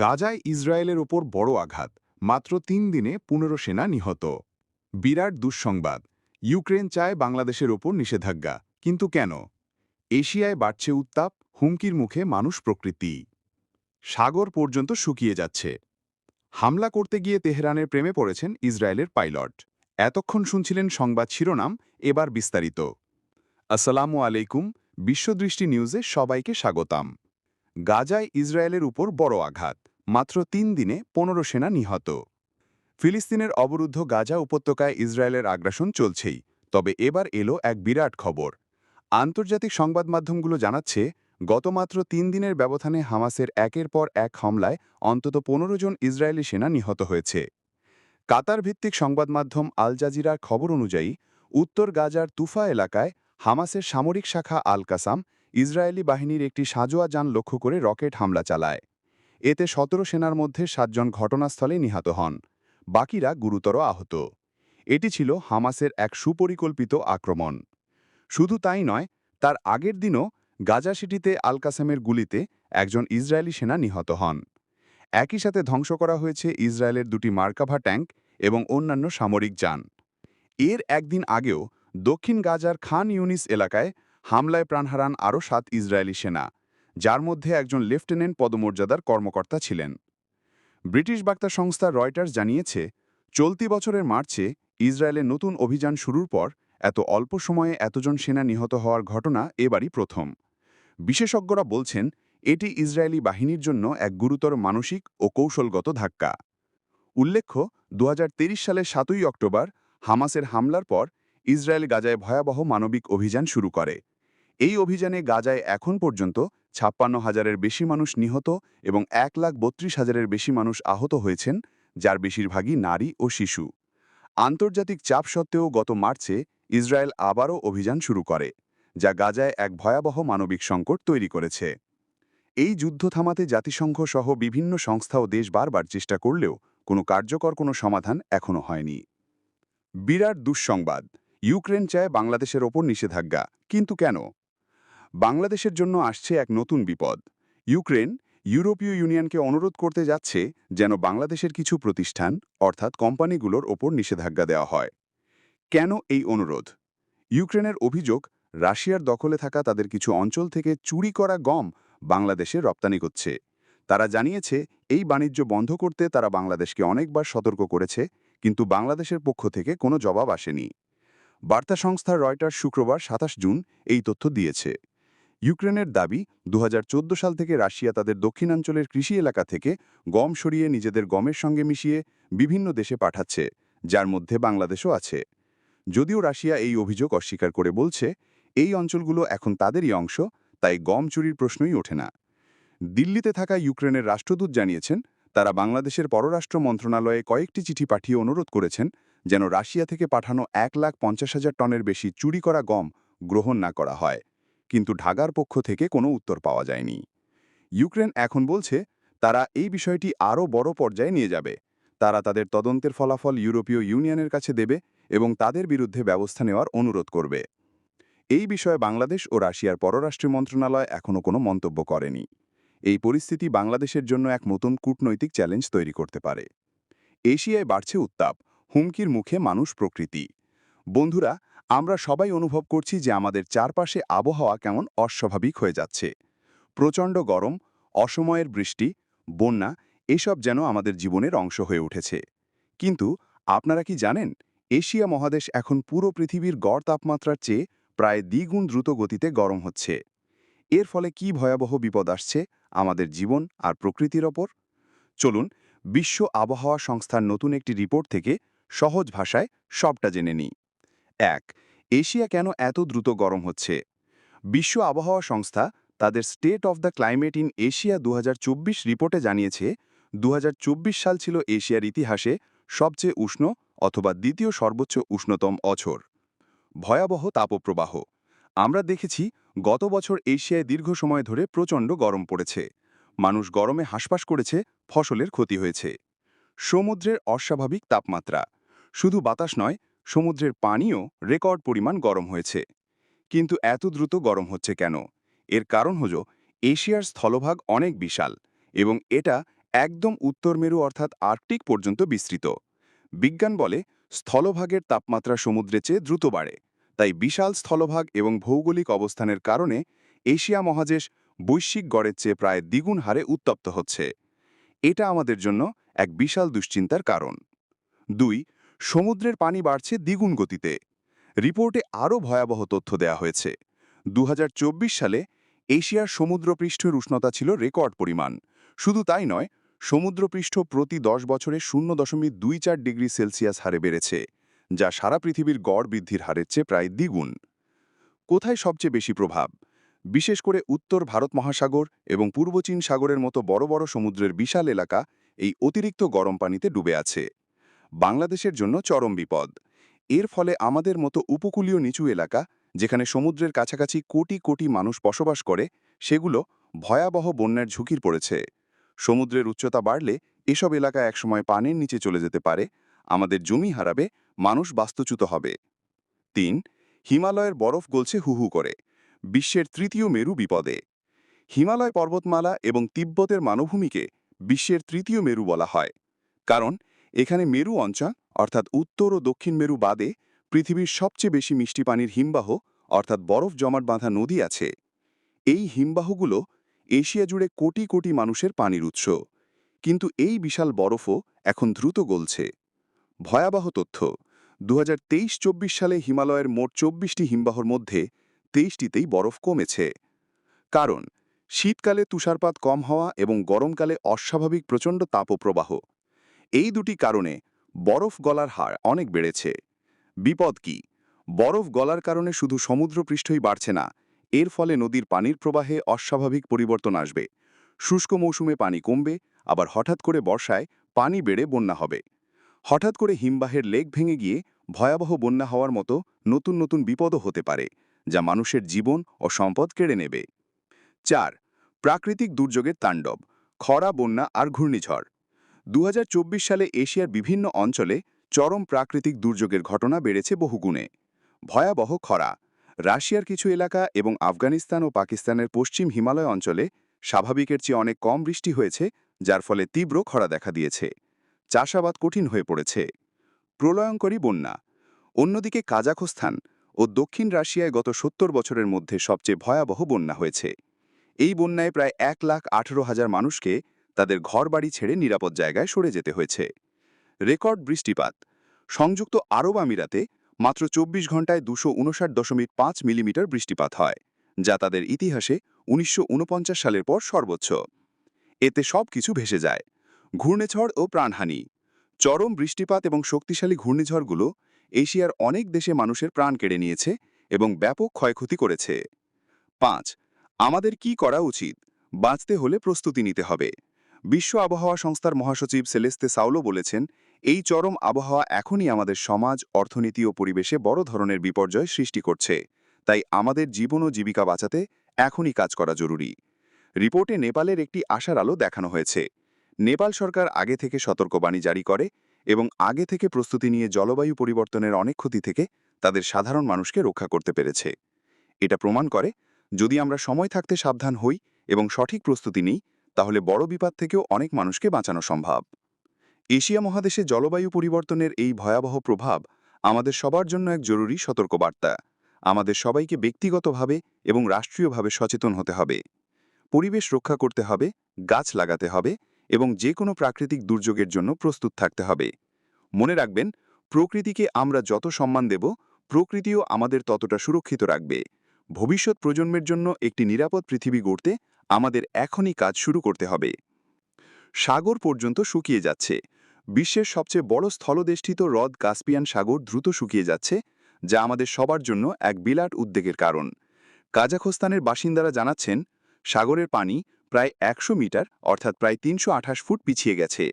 গাজায় ইসরায়েলের ওপর বড় আঘাত, মাত্র তিন দিনে পনেরো সেনা নিহত। বিরাট দুঃসংবাদ, ইউক্রেন চায় বাংলাদেশের ওপর নিষেধাজ্ঞা, কিন্তু কেন? এশিয়ায় বাড়ছে উত্তাপ, হুমকির মুখে মানুষ প্রকৃতি। সাগর পর্যন্ত শুকিয়ে যাচ্ছে। হামলা করতে গিয়ে তেহরানের প্রেমে পড়েছেন ইসরায়েলের পাইলট। এতক্ষণ শুনছিলেন সংবাদ শিরোনাম, এবার বিস্তারিত। আসসালামু আলাইকুম, বিশ্বদৃষ্টি নিউজে সবাইকে স্বাগতাম। গাজায় ইসরায়েলের উপর বড় আঘাত মাত্র তিন দিনে পনেরো সেনা নিহত। ফিলিস্তিনের অবরুদ্ধ গাজা উপত্যকায় ইসরায়েলের আগ্রাসন চলছেই, তবে এবার এলো এক বিরাট খবর। আন্তর্জাতিক সংবাদ মাধ্যমগুলো জানাচ্ছে, গত মাত্র তিন দিনের ব্যবধানে হামাসের একের পর এক হামলায় অন্তত পনেরো জন ইসরায়েলি সেনা নিহত হয়েছে। কাতার ভিত্তিক সংবাদ মাধ্যম আল জাজিরার খবর অনুযায়ী, উত্তর গাজার তুফা এলাকায় হামাসের সামরিক শাখা আল কাসাম ইসরায়েলি বাহিনীর একটি সাজোয়া যান লক্ষ্য করে রকেট হামলা চালায়। এতে সতেরো সেনার মধ্যে সাতজন ঘটনাস্থলে নিহত হন, বাকিরা গুরুতর আহত। এটি ছিল হামাসের এক সুপরিকল্পিত আক্রমণ। শুধু তাই নয়, তার আগের দিনও গাজা সিটিতে আল কাসেমের গুলিতে একজন ইসরায়েলি সেনা নিহত হন। একই সাথে ধ্বংস করা হয়েছে ইসরায়েলের দুটি মার্কাভা ট্যাঙ্ক এবং অন্যান্য সামরিক যান। এর একদিন আগেও দক্ষিণ গাজার খান ইউনিস এলাকায় হামলায় প্রাণ হারান আরও সাত ইসরায়েলি সেনা। যার মধ্যে একজন লেফটেন্যান্ট পদমর্যাদার কর্মকর্তা ছিলেন। ব্রিটিশ বার্তা সংস্থা রয়টার্স জানিয়েছে, চলতি বছরের মার্চে ইসরায়েলের নতুন অভিযান শুরুর পর এত অল্প সময়ে এতজন সেনা নিহত হওয়ার ঘটনা এবারই প্রথম। বিশেষজ্ঞরা বলছেন, এটি ইসরায়েলি বাহিনীর জন্য এক গুরুতর মানসিক ও কৌশলগত ধাক্কা। উল্লেখ্য দু হাজার তেইশ সালের সাতই অক্টোবর হামাসের হামলার পর ইসরায়েল গাজায় ভয়াবহ মানবিক অভিযান শুরু করে। এই অভিযানে গাজায় এখন পর্যন্ত ছাপ্পান্ন হাজারের বেশি মানুষ নিহত এবং এক লাখ বত্রিশ হাজারের বেশি মানুষ আহত হয়েছেন, যার বেশিরভাগই নারী ও শিশু। আন্তর্জাতিক চাপ সত্ত্বেও গত মার্চে ইসরায়েল আবারও অভিযান শুরু করে, যা গাজায় এক ভয়াবহ মানবিক সংকট তৈরি করেছে। এই যুদ্ধ থামাতে জাতিসংঘ সহ বিভিন্ন সংস্থা ও দেশ বারবার চেষ্টা করলেও কোনো কার্যকর কোনো সমাধান এখনও হয়নি। বিরাট দুঃসংবাদ, ইউক্রেন চায় বাংলাদেশের ওপর নিষেধাজ্ঞা, কিন্তু কেন? বাংলাদেশের জন্য আসছে এক নতুন বিপদ। ইউক্রেন, ইউরোপীয় ইউনিয়নকে অনুরোধ করতে যাচ্ছে যেন বাংলাদেশের কিছু প্রতিষ্ঠান, অর্থাৎ কোম্পানিগুলোর ওপর নিষেধাজ্ঞা দেওয়া হয়। কেন এই অনুরোধ? ইউক্রেনের অভিযোগ, রাশিয়ার দখলে থাকা তাদের কিছু অঞ্চল থেকে চুরি করা গম বাংলাদেশে রপ্তানি করছে তারা জানিয়েছে, এই বাণিজ্য বন্ধ করতে তারা বাংলাদেশকে অনেকবার সতর্ক করেছে, কিন্তু বাংলাদেশের পক্ষ থেকে কোনো জবাব আসেনি। বার্তা সংস্থা রয়টার শুক্রবার সাতাশ জুন এই তথ্য দিয়েছে। ইউক্রেনের দাবি দু হাজার চৌদ্দ সাল থেকে রাশিয়া তাদের দক্ষিণাঞ্চলের কৃষি এলাকা থেকে গম সরিয়ে নিজেদের গমের সঙ্গে মিশিয়ে বিভিন্ন দেশে পাঠাচ্ছে, যার মধ্যে বাংলাদেশও আছে। যদিও রাশিয়া এই অভিযোগ অস্বীকার করে বলছে, এই অঞ্চলগুলো এখন তাদেরই অংশ, তাই গম চুরির প্রশ্নই ওঠে না। দিল্লিতে থাকা ইউক্রেনের রাষ্ট্রদূত জানিয়েছেন, তারা বাংলাদেশের পররাষ্ট্র মন্ত্রণালয়ে কয়েকটি চিঠি পাঠিয়ে অনুরোধ করেছেন যেন রাশিয়া থেকে পাঠানো এক লাখ পঞ্চাশ হাজার টনের বেশি চুরি করা গম গ্রহণ না করা হয়। কিন্তু ঢাকার পক্ষ থেকে কোনো উত্তর পাওয়া যায়নি। ইউক্রেন এখন বলছে, তারা এই বিষয়টি আরও বড় পর্যায়ে নিয়ে যাবে। তারা তাদের তদন্তের ফলাফল ইউরোপীয় ইউনিয়নের কাছে দেবে এবং তাদের বিরুদ্ধে ব্যবস্থা নেওয়ার অনুরোধ করবে। এই বিষয়ে বাংলাদেশ ও রাশিয়ার পররাষ্ট্র মন্ত্রণালয় এখনও কোনো মন্তব্য করেনি। এই পরিস্থিতি বাংলাদেশের জন্য এক নতুন কূটনৈতিক চ্যালেঞ্জ তৈরি করতে পারে। এশিয়ায় বাড়ছে উত্তাপ, হুমকির মুখে মানুষ প্রকৃতি। বন্ধুরা আমরা সবাই অনুভব করছি যে আমাদের চারপাশে আবহাওয়া কেমন অস্বাভাবিক হয়ে যাচ্ছে। প্রচণ্ড গরম, অসময়ের বৃষ্টি, বন্যা, এসব যেন আমাদের জীবনের অংশ হয়ে উঠেছে। কিন্তু আপনারা কি জানেন, এশিয়া মহাদেশ এখন পুরো পৃথিবীর গড় তাপমাত্রার চেয়ে প্রায় দ্বিগুণ দ্রুত গতিতে গরম হচ্ছে। এর ফলে কি ভয়াবহ বিপদ আসছে আমাদের জীবন আর প্রকৃতির ওপর? চলুন, বিশ্ব আবহাওয়া সংস্থার নতুন একটি রিপোর্ট থেকে সহজ ভাষায় সবটা জেনে নিই। এক, এশিয়া কেন এত দ্রুত গরম হচ্ছে? বিশ্ব আবহাওয়া সংস্থা তাদের state of the climate in Asia দু হাজার চব্বিশ রিপোর্টে জানিয়েছে দু হাজার চব্বিশ সাল ছিল এশিয়ার ইতিহাসে সবচেয়ে উষ্ণ অথবা দ্বিতীয় সর্বোচ্চ উষ্ণতম অছর ভয়াবহ তাপপ্রবাহ। আমরা দেখেছি গত বছর এশিয়ায় দীর্ঘ সময় ধরে প্রচণ্ড গরম পড়েছে। মানুষ গরমে হাসপাস করেছে, ফসলের ক্ষতি হয়েছে। সমুদ্রের অস্বাভাবিক তাপমাত্রা। শুধু বাতাস নয় সমুদ্রের পানিও রেকর্ড পরিমাণ গরম হয়েছে। কিন্তু এত দ্রুত গরম হচ্ছে কেন? এর কারণ হল এশিয়ার স্থলভাগ অনেক বিশাল এবং এটা একদম উত্তর মেরু অর্থাৎ আর্কটিক পর্যন্ত বিস্তৃত। বিজ্ঞান বলে স্থলভাগের তাপমাত্রা সমুদ্রের চেয়ে দ্রুত বাড়ে। তাই বিশাল স্থলভাগ এবং ভৌগোলিক অবস্থানের কারণে এশিয়া মহাদেশ বৈশ্বিক গড়ের চেয়ে প্রায় দ্বিগুণ হারে উত্তপ্ত হচ্ছে। এটা আমাদের জন্য এক বিশাল দুশ্চিন্তার কারণ। দুই সমুদ্রের পানি বাড়ছে দ্বিগুণ গতিতে। রিপোর্টে আরও ভয়াবহ তথ্য দেয়া হয়েছে। দু হাজার চব্বিশ সালে এশিয়ার সমুদ্রপৃষ্ঠের উষ্ণতা ছিল রেকর্ড পরিমাণ। শুধু তাই নয়, সমুদ্রপৃষ্ঠ প্রতি দশ বছরে শূন্য দশমিক দুই চার ডিগ্রি সেলসিয়াস হারে বেড়েছে, যা সারা পৃথিবীর গড় বৃদ্ধির হারের চেয়ে প্রায় দ্বিগুণ। কোথায় সবচেয়ে বেশি প্রভাব? বিশেষ করে উত্তর ভারত মহাসাগর এবং পূর্ব চীন সাগরের মতো বড় বড় সমুদ্রের বিশাল এলাকা এই অতিরিক্ত গরম পানিতে ডুবে আছে। বাংলাদেশের জন্য চরম বিপদ। এর ফলে আমাদের মতো উপকূলীয় নিচু এলাকা, যেখানে সমুদ্রের কাছাকাছি কোটি কোটি মানুষ বসবাস করে, সেগুলো ভয়াবহ বন্যার ঝুঁকির পড়েছে। সমুদ্রের উচ্চতা বাড়লে এসব এলাকা একসময় পানির নিচে চলে যেতে পারে, আমাদের জমি হারাবে, মানুষ বাস্তুচ্যুত হবে। তিন, হিমালয়ের বরফ গলছে হুহু করে, বিশ্বের তৃতীয় মেরু বিপদে। হিমালয় পর্বতমালা এবং তিব্বতের মানভূমিকে বিশ্বের তৃতীয় মেরু বলা হয়, কারণ এখানে মেরু অঞ্চল, অর্থাৎ উত্তর ও দক্ষিণ মেরু বাদে পৃথিবীর সবচেয়ে বেশি মিষ্টি পানির হিমবাহ, অর্থাৎ বরফ জমাট বাঁধা নদী আছে। এই হিমবাহগুলো এশিয়া জুড়ে কোটি কোটি মানুষের পানির উৎস। কিন্তু এই বিশাল বরফও এখন দ্রুত গলছে। ভয়াবহ তথ্য দু হাজার সালে হিমালয়ের মোট চব্বিশটি হিমবাহর মধ্যে তেইশটিতেই বরফ কমেছে। কারণ, শীতকালে তুষারপাত কম হওয়া এবং গরমকালে অস্বাভাবিক প্রচণ্ড তাপপ্রবাহ। এই দুটি কারণে বরফ গলার হার অনেক বেড়েছে। বিপদ কি? বরফ গলার কারণে শুধু সমুদ্রপৃষ্ঠই বাড়ছে না, এর ফলে নদীর পানির প্রবাহে অস্বাভাবিক পরিবর্তন আসবে। শুষ্ক মৌসুমে পানি কমবে, আবার হঠাৎ করে বর্ষায় পানি বেড়ে বন্যা হবে। হঠাৎ করে হিমবাহের লেক ভেঙে গিয়ে ভয়াবহ বন্যা হওয়ার মতো নতুন নতুন বিপদও হতে পারে, যা মানুষের জীবন ও সম্পদ কেড়ে নেবে। চার, প্রাকৃতিক দুর্যোগের তাণ্ডব। খরা, বন্যা আর ঘূর্ণিঝড়। দু হাজার চব্বিশ সালে এশিয়ার বিভিন্ন অঞ্চলে চরম প্রাকৃতিক দুর্যোগের ঘটনা বেড়েছে বহুগুণে। ভয়াবহ খরা, রাশিয়ার কিছু এলাকা এবং আফগানিস্তান ও পাকিস্তানের পশ্চিম হিমালয় অঞ্চলে স্বাভাবিকের চেয়ে অনেক কম বৃষ্টি হয়েছে, যার ফলে তীব্র খরা দেখা দিয়েছে। চাষাবাদ কঠিন হয়ে পড়েছে। প্রলয়ঙ্করী বন্যা, অন্যদিকে কাজাখস্তান ও দক্ষিণ রাশিয়ায় গত সত্তর বছরের মধ্যে সবচেয়ে ভয়াবহ বন্যা হয়েছে। এই বন্যায় প্রায় এক লাখ আঠেরো হাজার মানুষকে তাদের ঘরবাড়ি ছেড়ে নিরাপদ জায়গায় সরে যেতে হয়েছে। রেকর্ড বৃষ্টিপাত। সংযুক্ত আরব আমিরাতে মাত্র চব্বিশ ঘন্টায় দুশো দশমিক পাঁচ মিলিমিটার বৃষ্টিপাত হয়, যা তাদের ইতিহাসে উনিশশো ঊনপঞ্চাশ সালের পর সর্বোচ্চ। এতে সব কিছু ভেসে যায়। ঘূর্ণিঝড় ও প্রাণহানি। চরম বৃষ্টিপাত এবং শক্তিশালী ঘূর্ণিঝড়গুলো এশিয়ার অনেক দেশে মানুষের প্রাণ কেড়ে নিয়েছে এবং ব্যাপক ক্ষয়ক্ষতি করেছে। পাঁচ, আমাদের কি করা উচিত? বাঁচতে হলে প্রস্তুতি নিতে হবে। বিশ্ব আবহাওয়া সংস্থার মহাসচিব সেলেস্তে সাউলো বলেছেন, এই চরম আবহাওয়া এখনই আমাদের সমাজ, অর্থনীতি ও পরিবেশে বড় ধরনের বিপর্যয় সৃষ্টি করছে। তাই আমাদের জীবন ও জীবিকা বাঁচাতে এখনই কাজ করা জরুরি। রিপোর্টে নেপালের একটি আশার আলো দেখানো হয়েছে। নেপাল সরকার আগে থেকে সতর্কবাণী জারি করে এবং আগে থেকে প্রস্তুতি নিয়ে জলবায়ু পরিবর্তনের অনেক ক্ষতি থেকে তাদের সাধারণ মানুষকে রক্ষা করতে পেরেছে। এটা প্রমাণ করে, যদি আমরা সময় থাকতে সাবধান হই এবং সঠিক প্রস্তুতি নিই তাহলে বড় বিপদ থেকেও অনেক মানুষকে বাঁচানো সম্ভব। এশিয়া মহাদেশে জলবায়ু পরিবর্তনের এই ভয়াবহ প্রভাব আমাদের সবার জন্য এক জরুরি সতর্কবার্তা। আমাদের সবাইকে ব্যক্তিগতভাবে এবং রাষ্ট্রীয়ভাবে সচেতন হতে হবে। পরিবেশ রক্ষা করতে হবে, গাছ লাগাতে হবে এবং যে কোনো প্রাকৃতিক দুর্যোগের জন্য প্রস্তুত থাকতে হবে। মনে রাখবেন, প্রকৃতিকে আমরা যত সম্মান দেব, প্রকৃতিও আমাদের ততটা সুরক্ষিত রাখবে। ভবিষ্যৎ প্রজন্মের জন্য একটি নিরাপদ পৃথিবী গড়তে আমাদের এখনই কাজ শুরু করতে হবে। সাগর পর্যন্ত শুকিয়ে যাচ্ছে। বিশ্বের সবচেয়ে বড় স্থলদেষ্টিত হ্রদ কাস্পিয়ান সাগর দ্রুত শুকিয়ে যাচ্ছে, যা আমাদের সবার জন্য এক বিরাট উদ্বেগের কারণ। কাজাখস্তানের বাসিন্দারা জানাচ্ছেন, সাগরের পানি প্রায় একশো মিটার অর্থাৎ প্রায় তিনশো আঠাশ ফুট পিছিয়ে গেছে,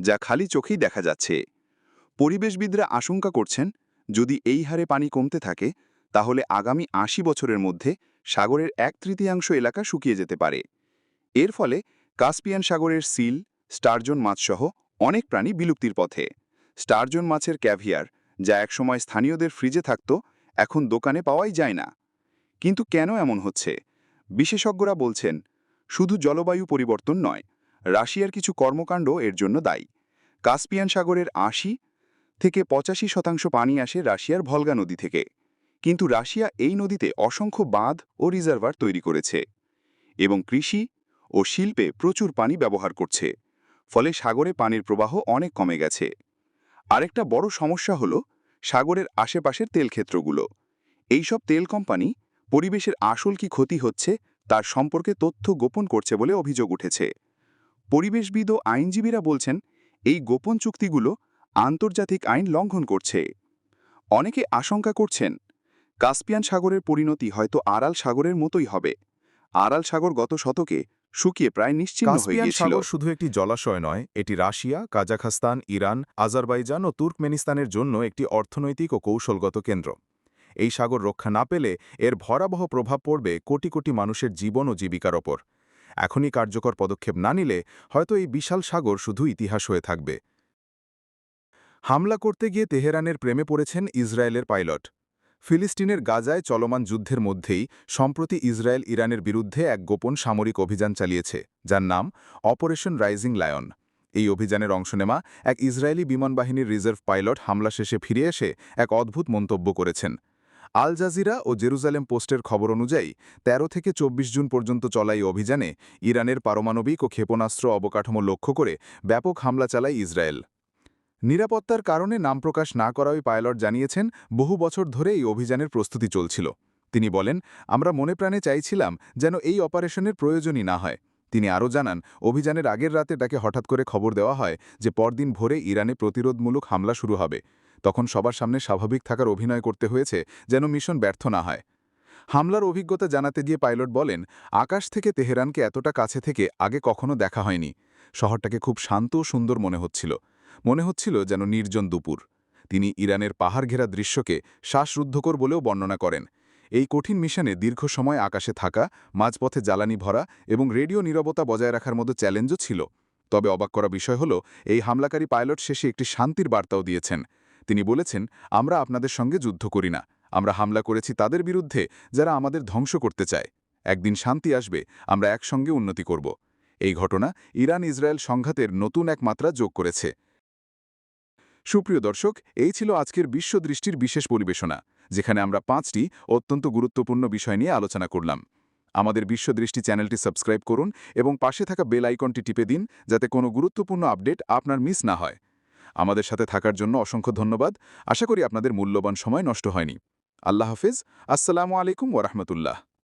যা খালি চোখেই দেখা যাচ্ছে। পরিবেশবিদরা আশঙ্কা করছেন, যদি এই হারে পানি কমতে থাকে, তাহলে আগামী আশি বছরের মধ্যে সাগরের এক তৃতীয়াংশ এলাকা শুকিয়ে যেতে পারে। এর ফলে কাস্পিয়ান সাগরের সিল, স্টারজন মাছসহ অনেক প্রাণী বিলুপ্তির পথে। স্টারজন মাছের ক্যাভিয়ার, যা একসময় স্থানীয়দের ফ্রিজে থাকত, এখন দোকানে পাওয়াই যায় না। কিন্তু কেন এমন হচ্ছে? বিশেষজ্ঞরা বলছেন, শুধু জলবায়ু পরিবর্তন নয়, রাশিয়ার কিছু কর্মকাণ্ড এর জন্য দায়ী। কাস্পিয়ান সাগরের আশি থেকে পঁচাশি শতাংশ পানি আসে রাশিয়ার ভলগা নদী থেকে। কিন্তু রাশিয়া এই নদীতে অসংখ্য বাঁধ ও রিজার্ভার তৈরি করেছে এবং কৃষি ও শিল্পে প্রচুর পানি ব্যবহার করছে, ফলে সাগরে পানির প্রবাহ অনেক কমে গেছে। আরেকটা বড় সমস্যা হল সাগরের আশেপাশের তেল ক্ষেত্রগুলো এইসব তেল কোম্পানি পরিবেশের আসল কি ক্ষতি হচ্ছে তার সম্পর্কে তথ্য গোপন করছে বলে অভিযোগ উঠেছে। পরিবেশবিদ ও আইনজীবীরা বলছেন, এই গোপন চুক্তিগুলো আন্তর্জাতিক আইন লঙ্ঘন করছে। অনেকে আশঙ্কা করছেন কাস্পিয়ান সাগরের পরিণতি হয়তো আড়াল সাগরের মতোই হবে। আড়াল সাগর গত শতকে শুকিয়ে প্রায় হয়ে গিয়েছিল। সাগর শুধু একটি জলাশয় নয় এটি রাশিয়া কাজাখস্তান ইরান আজারবাইজান ও তুর্কমেনিস্তানের জন্য একটি অর্থনৈতিক ও কৌশলগত কেন্দ্র। এই সাগর রক্ষা না পেলে এর ভয়াবহ প্রভাব পড়বে কোটি কোটি মানুষের জীবন ও জীবিকার ওপর। এখনই কার্যকর পদক্ষেপ না নিলে হয়তো এই বিশাল সাগর শুধু ইতিহাস হয়ে থাকবে। হামলা করতে গিয়ে তেহরানের প্রেমে পড়েছেন ইসরায়েলের পাইলট। ফিলিস্তিনের গাজায় চলমান যুদ্ধের মধ্যেই সম্প্রতি ইসরায়েল ইরানের বিরুদ্ধে এক গোপন সামরিক অভিযান চালিয়েছে, যার নাম অপারেশন রাইজিং লায়ন। এই অভিযানের অংশ নেওয়া এক ইসরায়েলি বিমানবাহিনীর রিজার্ভ পাইলট হামলা শেষে ফিরে এসে এক অদ্ভুত মন্তব্য করেছেন। আল জাজিরা ও জেরুজালেম পোস্টের খবর অনুযায়ী ১৩ থেকে ২৪ জুন পর্যন্ত চলা এই অভিযানে ইরানের পারমাণবিক ও ক্ষেপণাস্ত্র অবকাঠামো লক্ষ্য করে ব্যাপক হামলা চালায় ইসরায়েল। নিরাপত্তার কারণে নাম প্রকাশ না করা ওই পাইলট জানিয়েছেন, বহু বছর ধরে এই অভিযানের প্রস্তুতি চলছিল। তিনি বলেন, আমরা মনে প্রাণে চাইছিলাম যেন এই অপারেশনের প্রয়োজনই না হয়। তিনি আরও জানান, অভিযানের আগের রাতে তাকে হঠাৎ করে খবর দেওয়া হয় যে পরদিন ভোরে ইরানে প্রতিরোধমূলক হামলা শুরু হবে। তখন সবার সামনে স্বাভাবিক থাকার অভিনয় করতে হয়েছে যেন মিশন ব্যর্থ না হয়। হামলার অভিজ্ঞতা জানাতে গিয়ে পাইলট বলেন, আকাশ থেকে তেহরানকে এতটা কাছে থেকে আগে কখনো দেখা হয়নি। শহরটাকে খুব শান্ত ও সুন্দর মনে হচ্ছিল। মনে হচ্ছিল যেন নির্জন দুপুর। তিনি ইরানের পাহাড় ঘেরা দৃশ্যকে শ্বাসরুদ্ধকর বলেও বর্ণনা করেন। এই কঠিন মিশনে দীর্ঘ সময় আকাশে থাকা, মাঝপথে জ্বালানি ভরা এবং রেডিও নীরবতা বজায় রাখার মতো চ্যালেঞ্জও ছিল। তবে অবাক করা বিষয় হল, এই হামলাকারী পাইলট শেষে একটি শান্তির বার্তাও দিয়েছেন। তিনি বলেছেন, আমরা আপনাদের সঙ্গে যুদ্ধ করি না। আমরা হামলা করেছি তাদের বিরুদ্ধে, যারা আমাদের ধ্বংস করতে চায়। একদিন শান্তি আসবে, আমরা একসঙ্গে উন্নতি করব। এই ঘটনা ইরান ইসরায়েল সংঘাতের নতুন এক মাত্রা যোগ করেছে। সুপ্রিয় দর্শক, এই ছিল আজকের বিশ্বদৃষ্টির বিশেষ পরিবেশনা, যেখানে আমরা পাঁচটি অত্যন্ত গুরুত্বপূর্ণ বিষয় নিয়ে আলোচনা করলাম। আমাদের বিশ্বদৃষ্টি চ্যানেলটি সাবস্ক্রাইব করুন এবং পাশে থাকা বেল আইকনটি টিপে দিন, যাতে কোনো গুরুত্বপূর্ণ আপডেট আপনার মিস না হয়। আমাদের সাথে থাকার জন্য অসংখ্য ধন্যবাদ। আশা করি আপনাদের মূল্যবান সময় নষ্ট হয়নি। আল্লাহ হাফিজ। আসসালামু আলাইকুম ওরহমতুল্লাহ